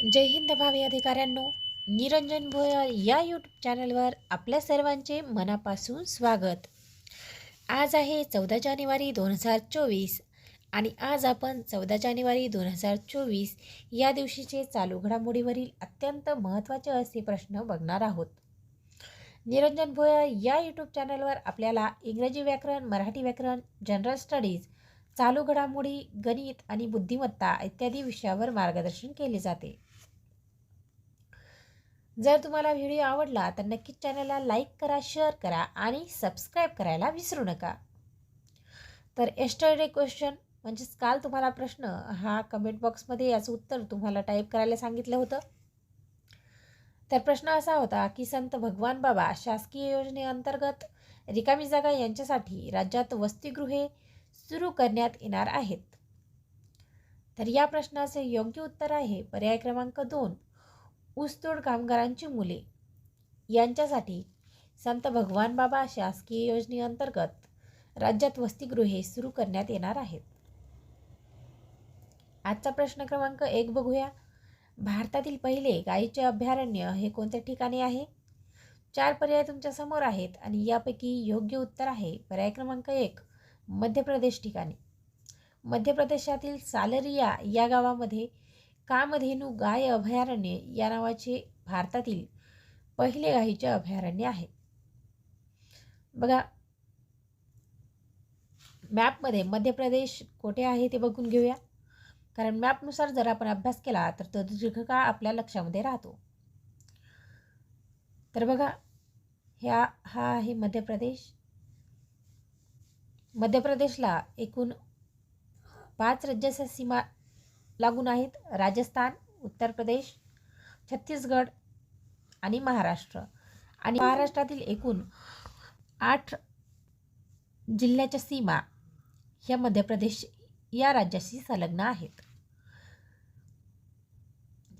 जय हिंद भावी अधिकाऱ्यांनो. निरंजन भोयर या यूट्यूब चॅनलवर आपल्या सर्वांचे मनापासून स्वागत. आज आहे चौदा जानेवारी दोन हजार चोवीस आणि आज आपण चौदा जानेवारी दोन हजार चोवीस या दिवशीचे चालू घडामोडीवरील अत्यंत महत्त्वाचे असे प्रश्न बघणार आहोत. निरंजन भोयर या यूट्यूब चॅनलवर आपल्याला इंग्रजी व्याकरण मराठी व्याकरण जनरल स्टडीज चालू घडामोडी गणित आणि बुद्धिमत्ता इत्यादी विषयावर मार्गदर्शन केले जाते. जर तुम्हाला व्हिडिओ आवडला तर नक्कीच चॅनलला लाईक करा शेअर करा आणि सबस्क्राईब करायला विसरू नका. तर एस्टरडे क्वेश्चन म्हणजेच काल तुम्हाला प्रश्न हा कमेंट बॉक्समध्ये याचं उत्तर तुम्हाला टाईप करायला सांगितलं होतं. तर प्रश्न असा होता की संत भगवान बाबा शासकीय योजनेअंतर्गत रिकामी जागा यांच्यासाठी राज्यात वसतिगृहे सुरू करण्यात येणार आहेत. तर या प्रश्नाचे योग्य उत्तर आहे. पर्याय क्रमांक दोन ऊसतोड कामगारांची मुले. यांच्यासाठी संत भगवान बाबा शासकीय योजनेअंतर्गत राज्यात वसतिगृहे सुरू करण्यात येणार आहेत. आजचा प्रश्न क्रमांक एक बघूया. भारतातील पहिले गायीचे अभयारण्य हे कोणत्या ठिकाणी आहे? चार पर्याय तुमच्यासमोर आहेत आणि यापैकी योग्य उत्तर आहे पर्याय क्रमांक एक मध्य प्रदेश ठिकाणी. मध्य प्रदेशातील सालरिया या गावामध्ये कामधेनू गाय अभयारण्य या नावाचे भारतातील पहिले गायीचे अभयारण्य आहे. बघा मॅपमध्ये मध्य प्रदेश कोठे आहे ते बघून घेऊया. कारण मॅपनुसार जर आपण अभ्यास केला तर तो दीर्घकाळ आपल्या लक्षामध्ये राहतो. तर बघा ह्या हा आहे मध्य प्रदेश. मध्य प्रदेशला एकूण पाच राज्याच्या सीमा लागून आहेत राजस्थान उत्तर प्रदेश छत्तीसगड आणि महाराष्ट्र. आणि महाराष्ट्रातील एकूण आठ जिल्ह्याच्या सीमा ह्या मध्य प्रदेश या राज्याशी संलग्न आहेत.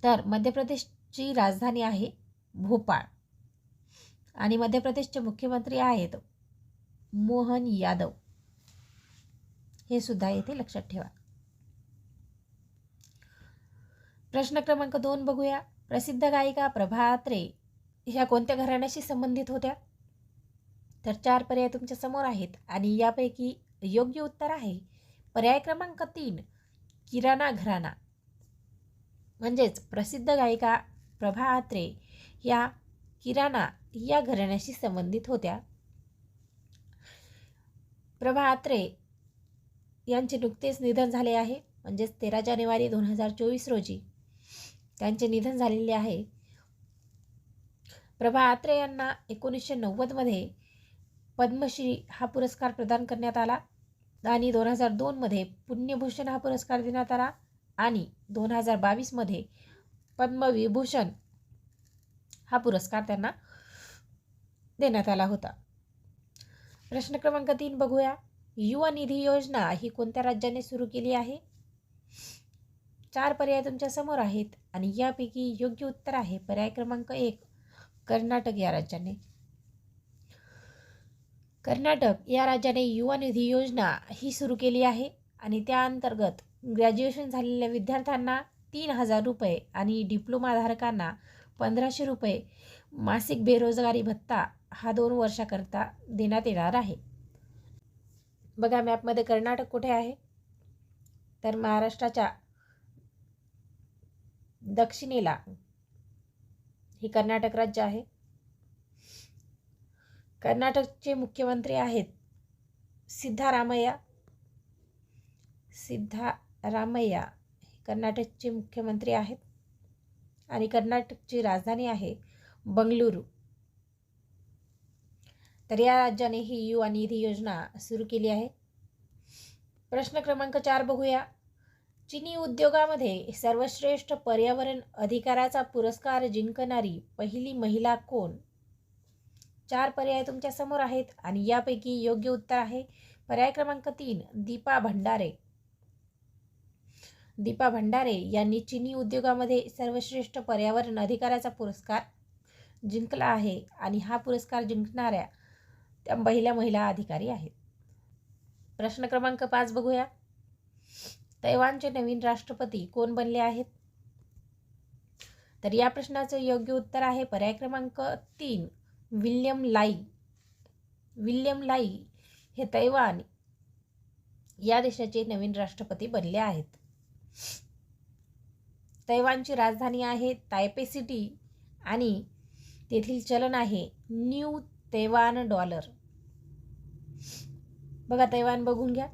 तर मध्य प्रदेशची राजधानी आहे भोपाळ. आणि मध्य प्रदेशचे मुख्यमंत्री आहेत मोहन यादव. हे सुद्धा येथे लक्षात ठेवा. प्रश्न क्रमांक दोन बघूया. प्रसिद्ध गायिका प्रभा आत्रे ह्या कोणत्या घराण्याशी संबंधित होत्या? तर चार पर्याय तुमच्यासमोर आहेत आणि यापैकी योग्य उत्तर आहे. पर्याय क्रमांक तीन किराणा घराणा. म्हणजेच प्रसिद्ध गायिका प्रभा आत्रे या किराणा या घराण्याशी संबंधित होत्या. प्रभा आत्रे यांचे नुकतेच निधन झाले आहे. म्हणजेच तेरा जानेवारी दोन हजार चोवीस रोजी. त्यांचे निधन झालेले आहे. प्रभा आत्रे यांना एकोणीसशे नव्वदमध्ये पद्मश्री हा पुरस्कार प्रदान करण्यात आला आणि दोन हजार दोनमध्ये पुण्यभूषण हा पुरस्कार देण्यात आला आणि दोन हजार बावीसमध्ये पद्मविभूषण हा पुरस्कार त्यांना देण्यात आला होता. प्रश्न क्रमांक तीन बघूया. युवा निधी योजना ही कोणत्या राज्याने सुरू केली आहे? चार पर्याय तुमच्यासमोर आहेत आणि यापैकी योग्य उत्तर आहे पर्याय क्रमांक एक कर्नाटक या राज्याने. कर्नाटक या राज्याने युवा निधी योजना ही सुरू केली आहे आणि त्या अंतर्गत ग्रॅज्युएशन झालेल्या विद्यार्थ्यांना तीन हजार रुपये आणि डिप्लोमाधारकांना पंधराशे रुपये मासिक बेरोजगारी भत्ता हा दोन वर्षाकरता देण्यात येणार आहे. बघा मॅपमध्ये कर्नाटक कुठे आहे? तर महाराष्ट्राच्या दक्षिणेला. हे कर्नाटक राज्य आहे. कर्नाटकचे मुख्यमंत्री आहेत सिद्धारामय्या. सिद्धारामय्या हे कर्नाटकचे मुख्यमंत्री आहेत आणि कर्नाटकची राजधानी आहे बंगळुरू. तर या राज्याने ही युवा निधी योजना सुरू केली आहे. प्रश्न क्रमांक चार बघूया. चिनी उद्योगामध्ये सर्वश्रेष्ठ पर्यावरण अधिकाराचा पुरस्कार जिंकणारी पहिली महिला कोण? चार पर्याय तुमच्यासमोर आहेत आणि यापैकी योग्य उत्तर आहे. पर्याय क्रमांक तीन दीपा भंडारे. दीपा भंडारे यांनी चिनी उद्योगामध्ये सर्वश्रेष्ठ पर्यावरण अधिकाराचा पुरस्कार जिंकला आहे आणि हा पुरस्कार जिंकणाऱ्या त्या पहिल्या महिला अधिकारी आहेत. प्रश्न क्रमांक पाच बघूया. तैवानचे नवीन राष्ट्रपती कोण बनले आहेत? तर या प्रश्नाचं योग्य उत्तर आहे पर्याय क्रमांक तीन विल्यम लाई. विल्यम लाई हे तैवान या देशाचे नवीन राष्ट्रपती बनले आहेत. तैवानची राजधानी आहे तायपे सिटी आणि तेथील चलन आहे न्यू तैवान डॉलर. बघा तैवान बघून घ्या.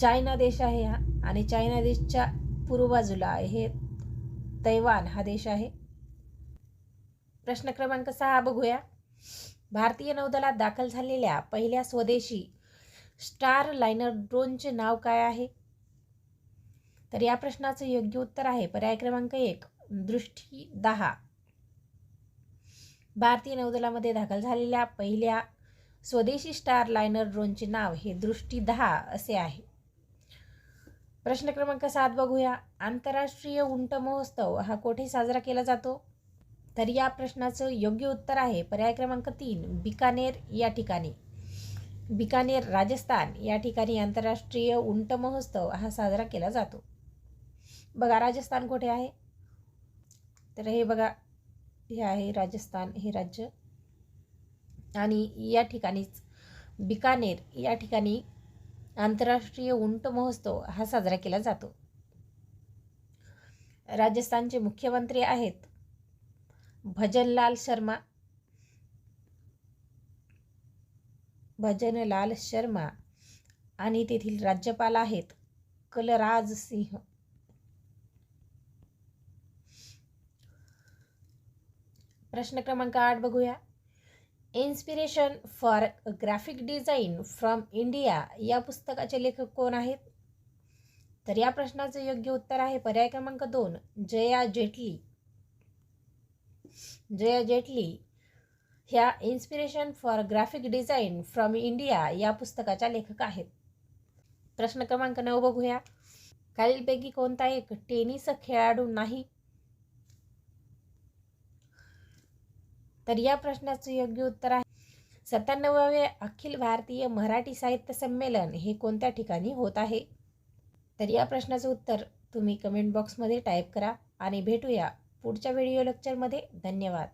चायना देश आहे हा आणि चायना देशच्या पूर्व बाजूला आहे तैवान हा देश आहे. प्रश्न क्रमांक सहा बघूया. भारतीय नौदलात दाखल झालेल्या पहिल्या स्वदेशी स्टार लायनर ड्रोनचे नाव काय आहे? तर या प्रश्नाचं योग्य उत्तर आहे. पर्याय क्रमांक एक दृष्टी दहा. भारतीय नौदलामध्ये दाखल झालेल्या पहिल्या स्वदेशी स्टार लायनर ड्रोनचे नाव हे दृष्टी दहा असे आहे. प्रश्न क्रमांक सात बघूया. आंतरराष्ट्रीय उंट महोत्सव हा कोठे साजरा केला जातो? तर या प्रश्नाचं योग्य उत्तर आहे पर्याय क्रमांक तीन बिकानेर या ठिकाणी. बिकानेर राजस्थान या ठिकाणी आंतरराष्ट्रीय उंट महोत्सव हा साजरा केला जातो. बघा राजस्थान कुठे आहे? तर हे बघा हे आहे राजस्थान हे राज्य. आणि या ठिकाणीच बिकानेर या ठिकाणी आंतरराष्ट्रीय उंट महोत्सव हा साजरा केला जातो. राजस्थानचे मुख्यमंत्री आहेत भजनलाल शर्मा. भजनलाल शर्मा आणि तेथील राज्यपाल आहेत कलराज सिंह. प्रश्न क्रमांक आठ बघूया. Inspiration for graphic design from India या पुस्तकाचे लेखक कोण आहेत? तर या प्रश्नाचं योग्य उत्तर आहे पर्याय क्रमांक दोन जया जेटली. जया जेटली ह्या inspiration for graphic design from India या पुस्तकाच्या लेखक आहेत. प्रश्न क्रमांक नऊ बघूया. खालीलपैकी कोणता एक टेनिस खेळाडू नाही? तर या प्रश्नाचं योग्य उत्तर आहे. सत्त्याण्णवावे अखिल भारतीय मराठी साहित्य संमेलन हे कोणत्या ठिकाणी होत आहे? तर या प्रश्नाचं उत्तर तुम्ही कमेंट बॉक्समध्ये टाईप करा आणि भेटूया पुढच्या व्हिडिओ लेक्चरमध्ये धन्यवाद.